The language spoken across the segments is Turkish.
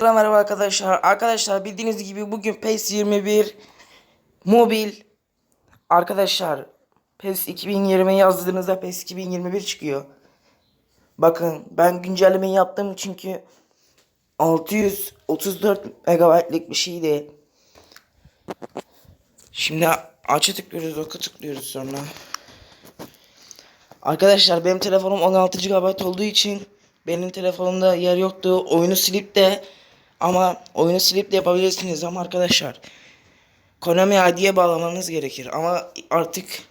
Selam merhaba arkadaşlar. Arkadaşlar bildiğiniz gibi bugün PES 21 mobil arkadaşlar PES 2020 yazdığınızda PES 2021 çıkıyor. Bakın ben güncellemeyi yaptım çünkü 634 megabaytlık bir şeydi. Şimdi açı tıklıyoruz, oku tıklıyoruz sonra. Arkadaşlar benim telefonum 16 GB olduğu için benim telefonumda yer yoktu. Oyunu silip de ama oyunu silip de yapabilirsiniz ama arkadaşlar Konami ID'ye bağlamanız gerekir ama artık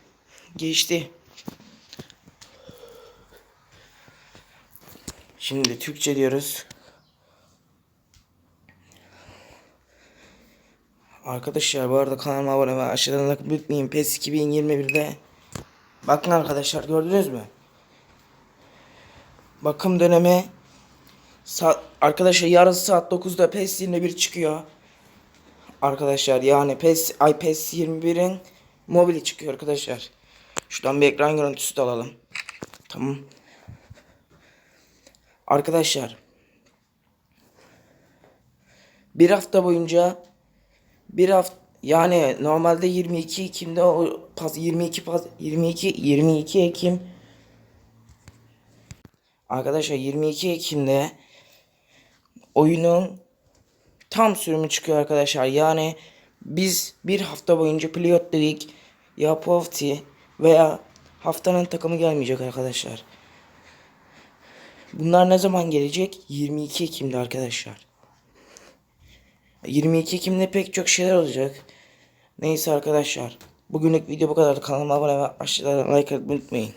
geçti. Şimdi Türkçe diyoruz. Arkadaşlar bu arada kanalıma abone ve aşağıdan like unutmayın. PES 2021'de Bakın arkadaşlar gördünüz mü? Bakım dönemi saat, arkadaşlar yarın saat 9'da PES 21 çıkıyor. Arkadaşlar yani PES ay PES 21'in mobili çıkıyor arkadaşlar. Şuradan bir ekran görüntüsü de alalım. Tamam. Arkadaşlar bir hafta boyunca bir hafta yani normalde 22 Ekim'de o pas 22 pas 22 22 Ekim Arkadaşlar 22 Ekim'de oyunun tam sürümü çıkıyor arkadaşlar. Yani biz bir hafta boyunca Pilot League ya PUBG veya haftanın takımı gelmeyecek arkadaşlar. Bunlar ne zaman gelecek? 22 Ekim'de arkadaşlar. 22 Ekim'de pek çok şeyler olacak. Neyse arkadaşlar. Bugünlük video bu kadar. Kanalıma abone ve aşağıdan like atmayı unutmayın.